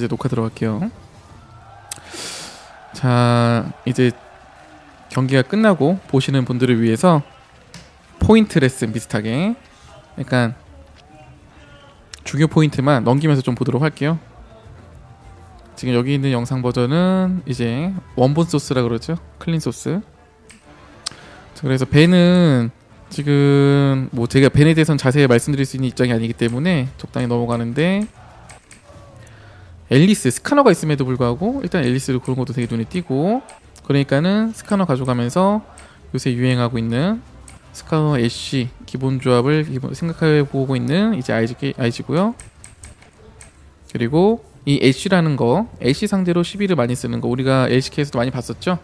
이제 녹화 들어갈게요. 자, 이제 경기가 끝나고 보시는 분들을 위해서 포인트 레슨 비슷하게 약간 중요 포인트만 넘기면서 좀 보도록 할게요. 지금 여기 있는 영상 버전은 이제 원본 소스라 그러죠. 클린 소스. 자, 그래서 벤은 지금 뭐 제가 벤에 대해서는 자세히 말씀드릴 수 있는 입장이 아니기 때문에 적당히 넘어가는데 앨리스 스카너가 있음에도 불구하고 일단 앨리스도 그런 것도 되게 눈에 띄고 그러니까는 스카너 가져가면서 요새 유행하고 있는 스카너 애쉬 기본 조합을 생각해 보고 있는 이제 아이지 아이지고요. 그리고 이 애쉬라는 거 애쉬 상대로 시비를 많이 쓰는 거 우리가 LCK에서도 많이 봤었죠.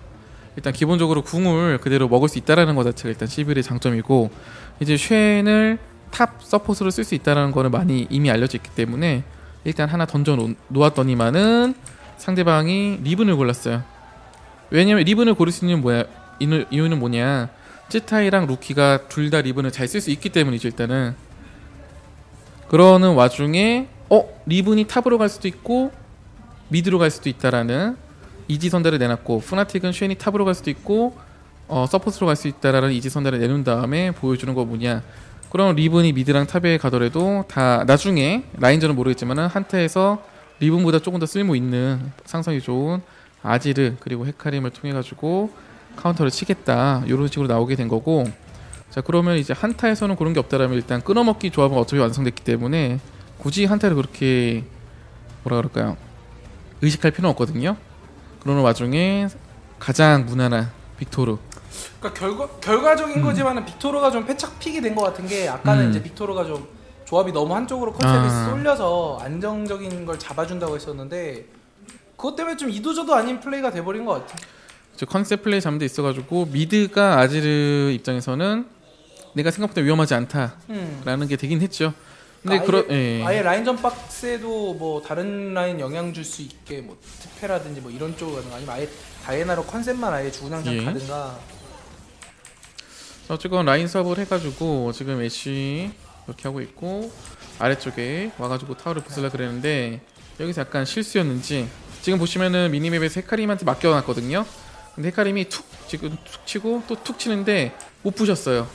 일단 기본적으로 궁을 그대로 먹을 수 있다라는 것 자체가 일단 시빌의 장점이고 이제 쉔을 탑 서포트로 쓸 수 있다라는 거는 많이 이미 알려져 있기 때문에 일단 하나 던져 놓- 놓았더니만은 상대방이 리븐을 골랐어요. 왜냐면 리븐을 고를 수 있는 뭐야 이유- 이유는 뭐냐. 찌타이랑 루키가 둘 다 리븐을 잘 쓸 수 있기 때문이죠 일단은. 그러는 와중에 어 리븐이 탑으로 갈 수도 있고 미드로 갈 수도 있다라는 이지선다를 내놨고 푸나틱은 쉔이 탑으로 갈 수도 있고 어 서포트로 갈 수 있다라는 이지선다를 내놓은 다음에 보여주는 거 뭐냐 그럼 리븐이 미드랑 탑에 가더라도 다 나중에 라인전은 모르겠지만은 한타에서 리븐보다 조금 더 쓸모 있는 상성이 좋은 아지르 그리고 헤카림을 통해 가지고 카운터를 치겠다. 이런 식으로 나오게 된 거고. 자 그러면 이제 한타에서는 그런 게 없다라면 일단 끊어먹기 조합은 어차피 완성됐기 때문에 굳이 한타를 그렇게 뭐라 그럴까요? 의식할 필요는 없거든요. 그러는 와중에 가장 무난한 빅토르 그러니까 결과 결과적인 거지만은 빅토르가 좀 패착픽이 된 것 같은 게 아까는 음. 이제 빅토르가 좀 조합이 너무 한쪽으로 컨셉이 아. 쏠려서 안정적인 걸 잡아준다고 했었는데 그것 때문에 좀 이도저도 아닌 플레이가 돼버린 것 같아. 저 컨셉 플레이 잠도 있어가지고 미드가 아지르 입장에서는 내가 생각보다 위험하지 않다라는 음. 게 되긴 했죠. 근데 아예, 그런 예. 아예 라인전 박스에도 뭐 다른 라인 영향 줄 수 있게 뭐 특패라든지 뭐 이런 쪽으로 가든가 아니면 아예 다이애나로 컨셉만 아예 주구장창 예. 가든가 자, 어쨌건 라인 수업을 해가지고 지금 애쉬 이렇게 하고 있고 아래쪽에 와가지고 타워를 부술라 그랬는데 여기서 약간 실수였는지 지금 보시면은 미니맵에서 헤카림한테 맡겨놨거든요. 근데 헤카림이 툭 지금 툭 치고 또 툭 치는데 못 부셨어요.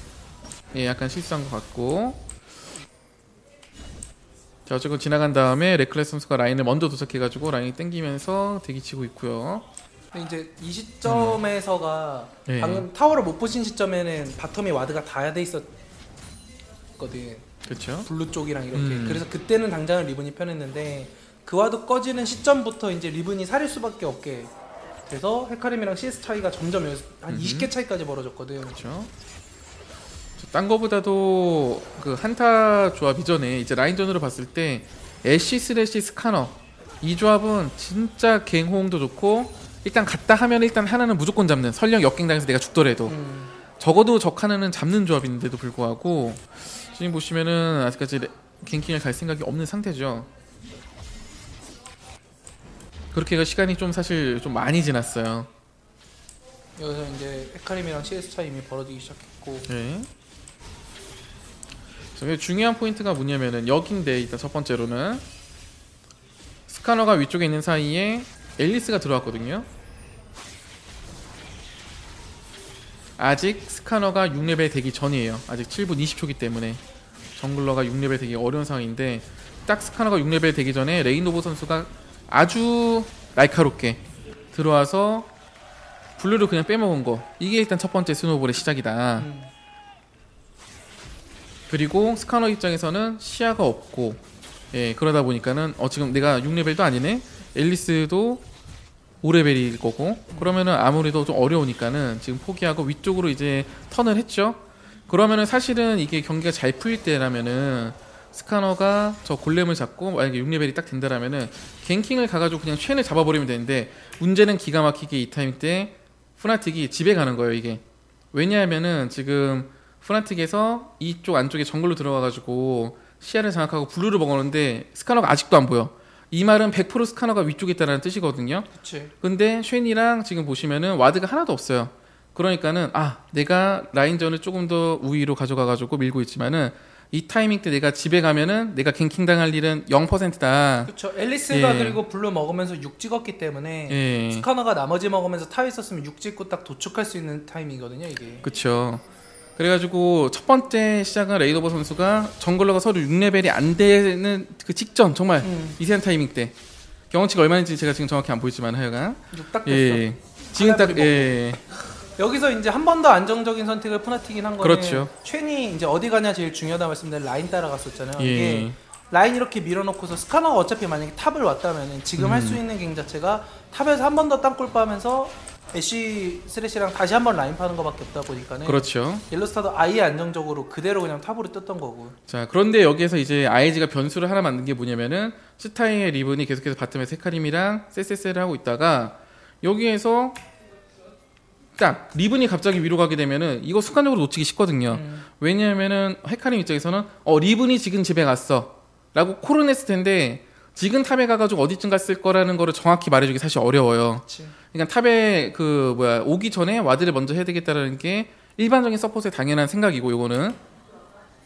예, 약간 실수한 것 같고. 자, 어쨌건 지나간 다음에 레클레스 선수가 라인을 먼저 도착해가지고 라인이 땡기면서 대기치고 있고요. 이제 이 시점에서가 예. 방금 타워를 못 보신 시점에는 바텀에 와드가 닿아야 돼 있었거든. 그렇죠. 블루 쪽이랑 이렇게 음. 그래서 그때는 당장은 리븐이 편했는데 그 와드 꺼지는 시점부터 이제 리븐이 살릴 수밖에 없게 돼서 헤카림이랑 CS 차이가 점점 한 음흠. 20개 차이까지 벌어졌거든. 그렇죠. 딴 거보다도 그 한타 조합 이전에 이제 라인전으로 봤을 때 애쉬 스레시 스카너 이 조합은 진짜 갱 호응도 좋고 일단 갔다 하면 일단 하나는 무조건 잡는 설령 역갱당해서 내가 죽더라도 음. 적어도 적 하나는 잡는 조합인데도 불구하고 지금 보시면은 아직까지 레- 갱킹을 갈 생각이 없는 상태죠. 그렇게 시간이 좀 사실 좀 많이 지났어요. 여기서 이제 헤카림이랑 CS 차이 이미 벌어지기 시작했고 네. 중요한 포인트가 뭐냐면은 여기인데 일단 첫 번째로는 스카너가 위쪽에 있는 사이에 앨리스가 들어왔거든요. 아직 스카너가 6레벨 되기 전이에요. 아직 7분 20초기 때문에 정글러가 6레벨 되기 어려운 상황인데 딱 스카너가 6레벨 되기 전에 레이노보 선수가 아주 날카롭게 들어와서 블루를 그냥 빼먹은 거 이게 일단 첫 번째 스노볼의 시작이다. 음. 그리고 스카너 입장에서는 시야가 없고 예 그러다 보니까는 어 지금 내가 6레벨도 아니네 앨리스도 5레벨일 거고 그러면은 아무래도 좀 어려우니까는 지금 포기하고 위쪽으로 이제 턴을 했죠 그러면은 사실은 이게 경기가 잘 풀릴 때라면은 스카너가 저 골렘을 잡고 만약에 6레벨이 딱 된다라면은 갱킹을 가가지고 그냥 쉔을 잡아버리면 되는데 문제는 기가 막히게 이 타임 때 푸나틱이 집에 가는 거예요 이게 왜냐하면은 지금 푸나틱에서 이쪽 안쪽에 정글로 들어가가지고 시야를 장악하고 블루를 먹었는데 스카너가 아직도 안 보여. 이 말은 100% 스카너가 위쪽에 있다는 뜻이거든요. 그치. 근데 쉔이랑 지금 보시면은 와드가 하나도 없어요. 그러니까는 아 내가 라인전을 조금 더 우위로 가져가가지고 밀고 있지만은 이 타이밍 때 내가 집에 가면은 내가 갱킹 당할 일은 0%다. 그렇죠. 앨리스가 예. 그리고 블루 먹으면서 육 찍었기 때문에 예. 스카너가 나머지 먹으면서 타 있었으면 육 찍고 딱 도축할 수 있는 타이밍이거든요, 이게. 그렇죠. 그래가지고 첫 번째 시작은 레이더버 선수가 정글러가 서로 6레벨이 안 되는 그 직전 정말 음, 미세한 타이밍 때 경험치가 얼마인지 제가 지금 정확히 안 보이지만 하여간 육딱 됐어. 예 지금 딱 예 여기서 이제 한 번 더 안정적인 선택을 푸나틱인 한 거는 그렇죠. 첸이 이제 어디 가냐 제일 중요하다 말씀드린 라인 따라갔었잖아요. 이게 예. 라인 이렇게 밀어놓고서 스카너가 어차피 만약에 탑을 왔다면 지금 할수 음. 있는 갱 자체가 탑에서 한 번 더 땅굴 빠면서 애쉬 스레시랑 다시 한 번 라인 파는 거밖에 없다 보니까는 그렇죠. 옐로스타도 아예 안정적으로 그대로 그냥 탑으로 떴던 거고 자 그런데 여기에서 이제 아이즈가 변수를 하나 만든 게 뭐냐면은 스타이의 리븐이 계속해서 바텀에 세카림이랑 세세세를 하고 있다가 여기에서 딱 리븐이 갑자기 위로 가게 되면은 이거 순간적으로 놓치기 쉽거든요. 음. 왜냐하면은 헤카림 입장에서는 어 리븐이 지금 집에 갔어라고 콜을 했을 텐데 지금 탑에 가가지고 어디쯤 갔을 거라는 거를 정확히 말해주기 사실 어려워요. 그치. 그러니까 탑에 그 뭐야 오기 전에 와드를 먼저 해야 되겠다라는 게 일반적인 서폿의 당연한 생각이고 요거는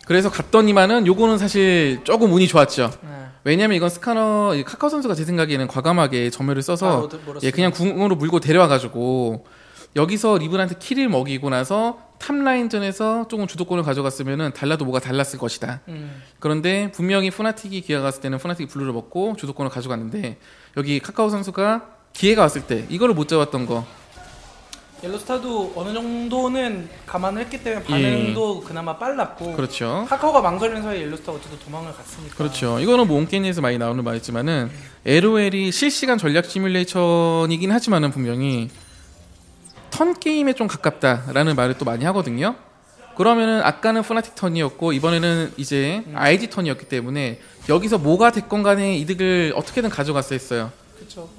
그래서 갔더니만은 요거는 사실 조금 운이 좋았죠. 네. 왜냐면 이건 스카너 이 카카오 선수가 제 생각에는 과감하게 점멸을 써서 아. 예 그냥 궁으로 물고 데려와가지고 여기서 리븐한테 킬을 먹이고 나서 탑 라인전에서 조금 주도권을 가져갔으면은 달라도 뭐가 달랐을 것이다. 음. 그런데 분명히 푸나틱이 기회가 갔을 때는 푸나틱이 블루를 먹고 주도권을 가져갔는데 여기 카카오 선수가 기회가 왔을 때 이거를 못 잡았던 거 옐로스타도 어느 정도는 감안을 했기 때문에 반응도 그나마 빨랐고 예. 그렇죠. 카카오가 망설이는 사이에 옐로스타가 어쨌든 도망을 갔으니까 그렇죠. 이거는 뭐 온게임에서 많이 나오는 말이지만은 LOL이 실시간 전략 시뮬레이션이긴 하지만은 분명히 턴 게임에 좀 가깝다라는 말을 또 많이 하거든요. 그러면은 아까는 푸나틱 턴이었고 이번에는 이제 IG 턴이었기 때문에 여기서 뭐가 됐건 간에 이득을 어떻게든 가져갔어 했어요. 그렇죠.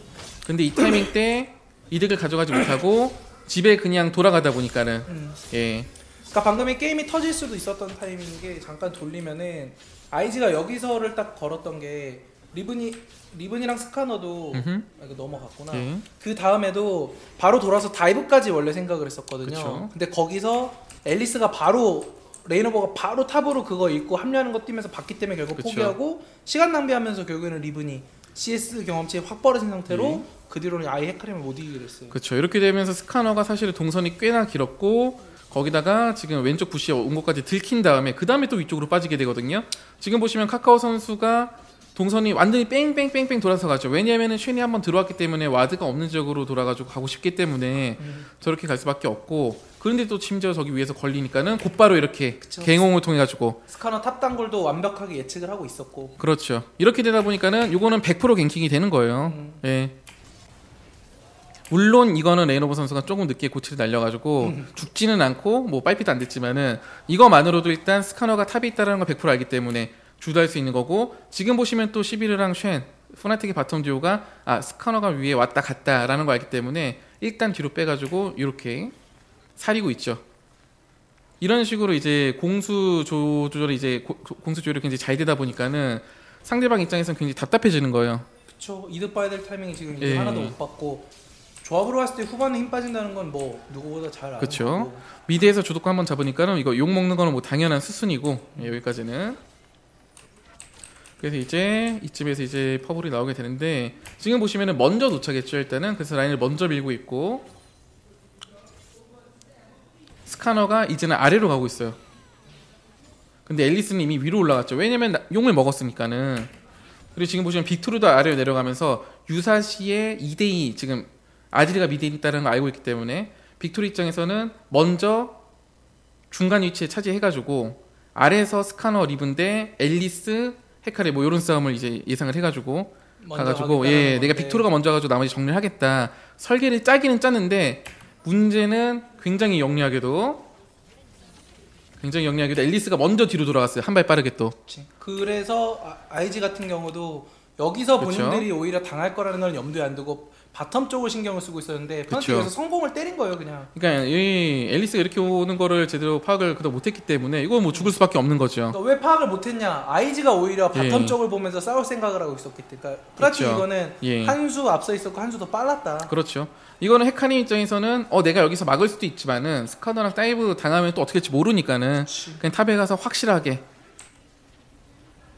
근데 이 타이밍 때 이득을 가져가지 못하고 집에 그냥 돌아가다 보니까는 음. 예 그러니까 방금의 게임이 터질 수도 있었던 타이밍인 게 잠깐 돌리면은 아이즈가 여기서를 딱 걸었던 게 리븐이 리븐이랑 스카너도 음흠. 아, 이거 넘어갔구나. 예. 그 다음에도 바로 돌아서 다이브까지 원래 생각을 했었거든요. 그쵸. 근데 거기서 앨리스가 바로 레이너버가 바로 탑으로 그거 읽고 합류하는 거 뛰면서 봤기 때문에 결국 그쵸. 포기하고 시간 낭비하면서 결국에는 리븐이 CS 경험치 확 벌어진 상태로 예. 그 뒤로는 아예 헤카림을 못 이기게 됐어요. 그렇죠. 이렇게 되면서 스카너가 사실 동선이 꽤나 길었고 거기다가 지금 왼쪽 부시에 온 것까지 들킨 다음에 그 다음에 또 위쪽으로 빠지게 되거든요. 지금 보시면 카카오 선수가 동선이 완전히 뺑뺑뺑뺑 돌아서 가죠. 왜냐하면 쉔이 한번 들어왔기 때문에 와드가 없는 지역으로 돌아가지고 가고 싶기 때문에 음. 저렇게 갈 수밖에 없고 그런데 또 심지어 저기 위에서 걸리니까는 곧바로 이렇게 그쵸. 갱홍을 통해 가지고 스카너 탑 단골도 완벽하게 예측을 하고 있었고 그렇죠. 이렇게 되다 보니까는 이거는 100% 갱킹이 되는 거예요. 음. 예. 물론 이거는 레이노버 선수가 조금 늦게 고치를 날려가지고 음. 죽지는 않고 뭐 빨피도 안 됐지만은 이거만으로도 일단 스카너가 탑에 있다라는 걸 100% 알기 때문에 주도할 수 있는 거고 지금 보시면 또 시비르랑 쉔 푸나틱의 바텀 듀오가 아 스카너가 위에 왔다 갔다라는 걸 알기 때문에 일단 뒤로 빼가지고 이렇게 사리고 있죠. 이런 식으로 이제 공수 조- 조절이 이제 고- 공수 조절이 굉장히 잘 되다 보니까는 상대방 입장에서는 굉장히 답답해지는 거예요. 그쵸 이득 봐야 될 타이밍이 지금 이제 예. 하나도 못 받고 조합으로 봤을 때 후반에 힘 빠진다는 건 뭐 누구보다 잘 아는 그쵸. 거고 미드에서 주도권 한번 잡으니까는 이거 욕 먹는 거는 뭐 당연한 수순이고 예, 여기까지는 그래서 이제 이쯤에서 이제 퍼블이 나오게 되는데 지금 보시면은 먼저 도착했죠 일단은 그래서 라인을 먼저 밀고 있고 스카너가 이제는 아래로 가고 있어요. 근데 앨리스는 이미 위로 올라갔죠. 왜냐면 나- 용을 먹었으니까는. 그리고 지금 보시면 빅토르도 아래로 내려가면서 유사시에 2대2 지금 아지리가 미드에 있다는 걸 알고 있기 때문에 빅토르 입장에서는 먼저 중간 위치에 차지해가지고 아래에서 스카너 리븐데 앨리스 헤카리 뭐 이런 싸움을 이제 예상을 해가지고 가가지고 예 내가 건데. 빅토르가 먼저 가지고 나머지 정리를 하겠다 설계를 짜기는 짰는데 문제는 굉장히 영리하게도 굉장히 영리하게도 앨리스가 먼저 뒤로 돌아갔어요 한 발 빠르게 또 그치. 그래서 아- 아이지 같은 경우도 여기서 그쵸. 본인들이 오히려 당할 거라는 걸 염두에 안 두고 바텀 쪽을 신경을 쓰고 있었는데 여기서 성공을 때린 거예요 그냥 그러니까 이 앨리스가 이렇게 오는 거를 제대로 파악을 그다 못했기 때문에 이거 뭐 죽을 수밖에 없는 거죠 그러니까 왜 파악을 못했냐 아이지가 오히려 바텀 예. 쪽을 보면서 싸울 생각을 하고 있었기 때문에 그러니까 프라티. 이거는 예 한수 앞서 있었고 한 수 더 빨랐다 그렇죠 이거는 헤카님 입장에서는 어 내가 여기서 막을 수도 있지만은 스카더랑 다이브 당하면 또 어떻게 될지 모르니까는 그치. 그냥 탑에 가서 확실하게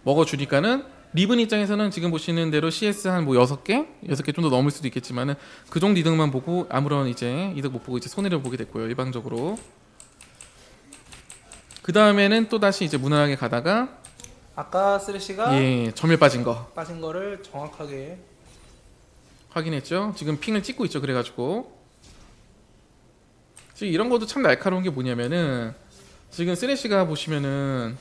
먹어주니까는 리븐 입장에서는 지금 보시는 대로 CS 한 뭐 여섯 개, 여섯 개 좀 더 넘을 수도 있겠지만은 그 정도 이득만 보고 아무런 이제 이득 못 보고 이제 손해를 보게 됐고요 일방적으로. 그 다음에는 또 다시 이제 무난하게 가다가 아까 쓰레쉬가 예 점멸 빠진 거 빠진 거를 정확하게 확인했죠. 지금 핑을 찍고 있죠. 그래가지고 지금 이런 것도 참 날카로운 게 뭐냐면은 지금 쓰레쉬가 보시면은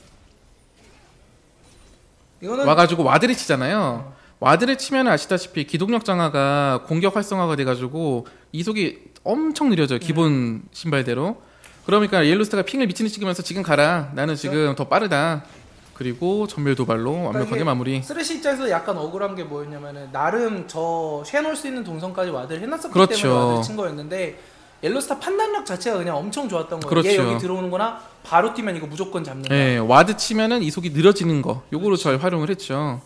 이거는 와가지고 와드를 치잖아요. 와드를 치면 아시다시피 기동력 장화가 공격 활성화가 돼가지고 이속이 엄청 느려져요. 기본 신발대로. 그러니까 옐로스타가 핑을 미치는 찍으면서 지금 가라. 나는 지금 더 빠르다. 그리고 전멸 도발로 완벽하게 이게 마무리. 쓰레쉬 입장에서 약간 억울한 게 뭐였냐면은 나름 저 쉐놓을 수 있는 동선까지 와드를 해놨었기 그렇죠. 때문에 와드를 친 거였는데 옐로스타 판단력 자체가 그냥 엄청 좋았던 거예요. 그렇죠. 얘 여기 들어오는 거나 바로 뛰면 이거 무조건 잡는 거. 예, 와드 치면은 이속이 느려지는 거. 요거로 잘 활용을 했죠.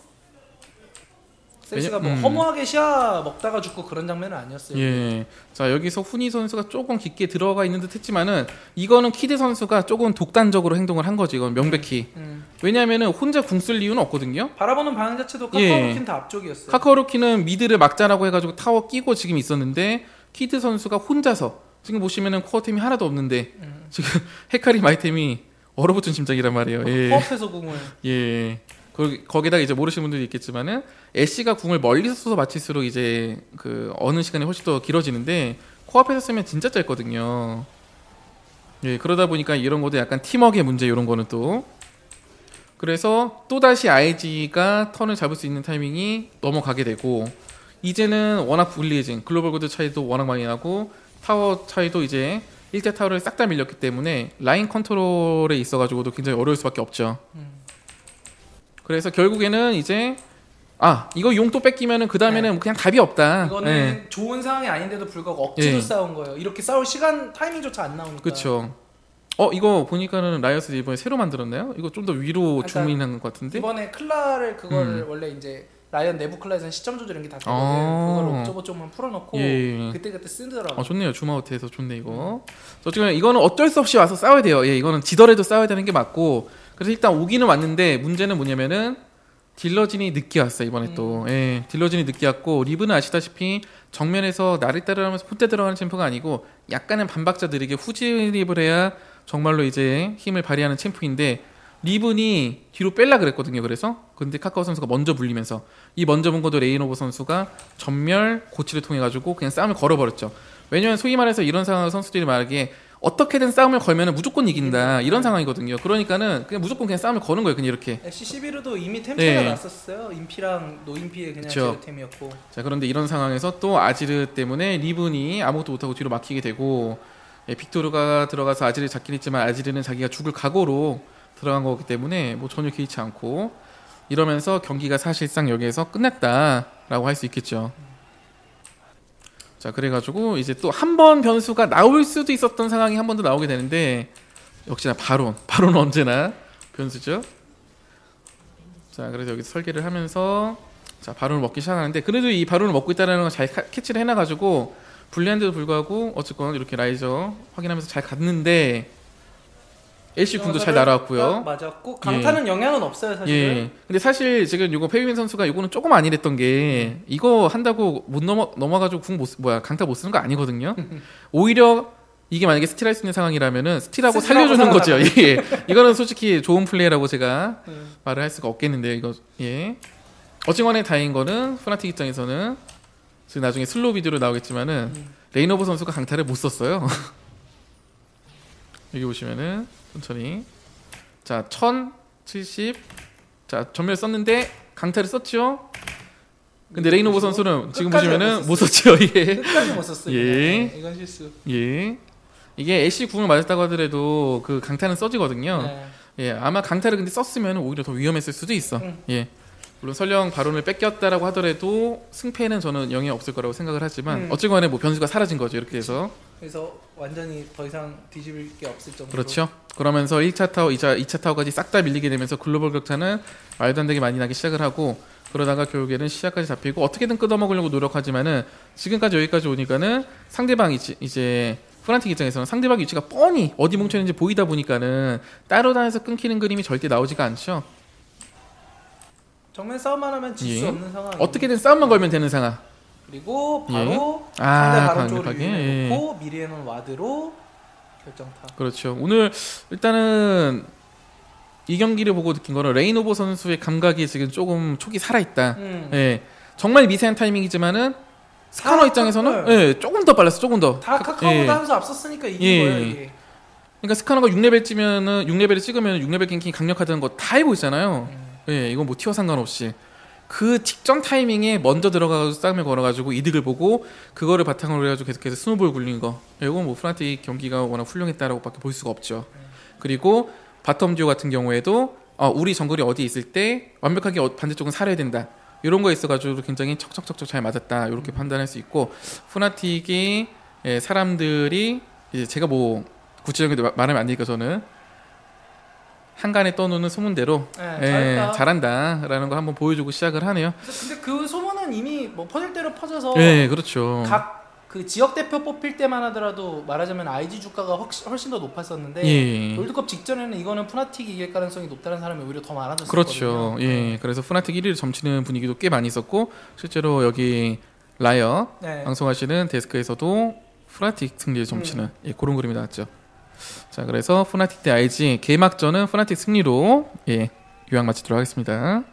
왜냐- 뭐 음. 허무하게 시야 먹다가 죽고 그런 장면은 아니었어요. 예. 자, 여기서 훈이 선수가 조금 깊게 들어가 있는 듯 했지만은 이거는 키드 선수가 조금 독단적으로 행동을 한 거지. 이건 명백히. 음. 왜냐면은 혼자 궁 쓸 이유는 없거든요. 바라보는 방향 자체도 예. 카카오로킨 다 앞쪽이었어요. 카카오로키는 미드를 막자라고 해 가지고 타워 끼고 지금 있었는데 키드 선수가 혼자서 지금 보시면은 코어 템이 하나도 없는데 음. 지금 헤카리 마이템이 얼어붙은 심장이란 말이에요. 예. 코앞에서 공을 예. 거기, 거기다가 이제 모르시는 분들이 있겠지만은 애쉬가 궁을 멀리서 쏘서 맞힐수록 이제 그 어느 시간이 훨씬 더 길어지는데 코앞에서 쓰면 진짜 짧거든요. 예, 그러다 보니까 이런 것도 약간 팀워크의 문제 이런 거는 또 그래서 또 다시 IG가 턴을 잡을 수 있는 타이밍이 넘어가게 되고 이제는 워낙 불리해진 글로벌 고드 차이도 워낙 많이 나고 타워 차이도 이제 일자 타워를 싹 다 밀렸기 때문에 라인 컨트롤에 있어가지고도 굉장히 어려울 수밖에 없죠. 음. 그래서 결국에는 이제 아 이거 용 또 뺏기면은 그 다음에는 그냥 답이 없다. 이거는 네. 좋은 상황이 아닌데도 불구하고 억지로 예. 싸운 거예요. 이렇게 싸울 시간 타이밍조차 안 나오니까. 그렇죠. 어 이거 보니까는 라이어스 이번에 새로 만들었나요? 이거 좀 더 위로 줌인한 것 같은데. 이번에 클라를 그걸 음. 원래 이제 라이언 내부 클라에서는 시점 조절 이런 게 다 되거든. 아. 그걸 옵저버 쪽만 풀어놓고 예. 그때 그때 쓰더라고. 어 좋네요 줌아웃해서 좋네 이거. 어쨌든 이거는 어쩔 수 없이 와서 싸워야 돼요. 예 이거는 지더라도 싸워야 되는 게 맞고 그래서 일단 오기는 왔는데 문제는 뭐냐면은 딜러진이 늦게 왔어 이번에 또. 예 딜러진이 늦게 왔고 리브는 아시다시피 정면에서 나를 따라하면서 혼자 들어가는 챔프가 아니고 약간은 반박자 느리게 후진립을 해야 정말로 이제 힘을 발휘하는 챔프인데 리븐이 뒤로 뺄라 그랬거든요. 그래서 근데 카카오 선수가 먼저 불리면서 이 먼저 본 것도 레이노버 선수가 전멸 고치를 통해 가지고 그냥 싸움을 걸어버렸죠. 왜냐면 소위 말해서 이런 상황 선수들이 말하기에 어떻게든 싸움을 걸면 무조건 이긴다 이런 상황이거든요. 그러니까는 그냥 무조건 그냥 싸움을 거는 거예요. 그냥 이렇게. C11도 이미 템 네. 차이가 났었어요. 인피랑 노인피의 그냥 그쵸. 제로템이었고. 자 그런데 이런 상황에서 또 아지르 때문에 리븐이 아무것도 못하고 뒤로 막히게 되고 예, 빅토르가 들어가서 아지르를 잡긴 했지만 아지르는 자기가 죽을 각오로 들어간 거기 때문에 뭐 전혀 개의치 않고 이러면서 경기가 사실상 여기에서 끝났다라고 할 수 있겠죠. 자 그래가지고 이제 또 한 번 변수가 나올 수도 있었던 상황이 한 번 더 나오게 되는데 역시나 바론 바론은 언제나 변수죠. 자 그래서 여기서 설계를 하면서 자 바론을 먹기 시작하는데 그래도 이 바론을 먹고 있다는 걸 잘 캐치를 해놔가지고 불리한데도 불구하고 어쨌건 이렇게 라이저 확인하면서 잘 갔는데 LC 군도 잘 날아왔고요. 맞았고 강타는 영향은 없어요 사실은. 예. 근데 사실 지금 이거 페이빈 선수가 이거는 조금 아니랬던 게 이거 한다고 못 넘어 넘어가지고 궁못 쓰- 뭐야 강타 못 쓰는 거 아니거든요. 오히려 이게 만약에 스틸할 수 있는 상황이라면은 스틸하고 살려주는 거죠. 예. 이거는 솔직히 좋은 플레이라고 제가 음. 말을 할 수가 없겠는데요. 이거 예. 어찌간에 다행인 거는 프나틱 입장에서는 지금 나중에 슬로우 비디오로 나오겠지만은 음. 레이너버 선수가 강타를 못 썼어요. 여기 보시면은 천천히 자 1070. 자 전멸 썼는데 강타를 썼죠. 근데 레이노버 선수는 지금 보시면은 못 못 썼죠. 예. 끝까지 못 썼어요. 예. 네, 이건 실수. 예. 이게 애쉬 궁을 맞았다고 하더라도 그 강타는 써지거든요. 네. 예, 아마 강타를 근데 썼으면 오히려 더 위험했을 수도 있어. 응. 예. 물론 설령 바론을 뺏겼다라고 하더라도 승패는 저는 영향 없을 거라고 생각을 하지만 음. 어쨌거나 뭐 변수가 사라진 거죠. 이렇게 해서. 그래서 완전히 더 이상 뒤집을 게 없을 정도로. 그렇죠. 그러면서 1차 타워, 2차, 2차 타워까지 싹 다 밀리게 되면서 글로벌 격차는 말도 안 되게 많이 나기 시작을 하고 그러다가 결국에는 시야까지 잡히고 어떻게든 끊어먹으려고 노력하지만은 지금까지 여기까지 오니까는 상대방이 이제- 이제 프란틱 입장에서는 상대방 위치가 뻔히 어디 뭉쳐 있는지 보이다 보니까는 따로 다녀서 끊기는 그림이 절대 나오지가 않죠. 정면 싸움만 하면 질 수 예. 없는 상황. 어떻게든 싸움만 걸면 되는 상황. 그리고 바로 상대 아, 바로 쪽으로 강력하게. 예. 유인해 놓고 미리에는 와드로 결정타. 그렇죠. 오늘 일단은 이 경기를 보고 느낀 거는 레이노버 선수의 감각이 지금 조금 촉이 살아있다. 음. 예. 정말 미세한 타이밍이지만은 스카너 다 입장에서는 카- 예, 조금 더 빨랐어. 조금 더. 다 카- 카카오보다 예. 한수 앞섰으니까 이긴 예. 거예요 이게. 그러니까 스카너가 6레벨 찌면은 6레벨을 찍으면 6레벨 갱킹이 강력하다는 거 다 알고 있잖아요. 음. 예, 이건 뭐 티어 상관없이 그 직전 타이밍에 먼저 들어가서 싸움을 걸어가지고 이득을 보고 그거를 바탕으로 해가지고 계속해서 스노볼 굴린 거. 이건 뭐 프란틱 경기가 워낙 훌륭했다라고밖에 볼 수가 없죠. 그리고 바텀 듀오 같은 경우에도 어, 우리 정글이 어디 있을 때 완벽하게 어- 반대쪽은 살아야 된다. 이런 거에 있어가지고 굉장히 척척척척 잘 맞았다. 이렇게 판단할 수 있고 푸나틱이 예, 사람들이 이제 제가 뭐 구체적인 말- 말하면 안 되니까 저는 한간에 떠놓는 소문대로 네, 예, 잘했다. 잘한다 라는 거 한번 보여주고 시작을 하네요. 근데 그 소문은 이미 뭐 퍼질 대로 퍼져서 예, 그렇죠. 각 그 지역 대표 뽑힐 때만 하더라도 말하자면 IG 주가가 훨씬, 더 높았었는데 예. 롤드컵 직전에는 이거는 푸나틱이 이길 가능성이 높다는 사람이 오히려 더 많아졌거든요. 그렇죠. 예. 그래서 푸나틱 1위를 점치는 분위기도 꽤 많이 있었고 실제로 여기 라이어 네. 방송하시는 데스크에서도 푸나틱 승리를 점치는 음. 예, 그런 그림이 나왔죠. 자, 그래서 푸나틱 대 IG 개막전은 푸나틱 승리로 예, 요약 마치도록 하겠습니다.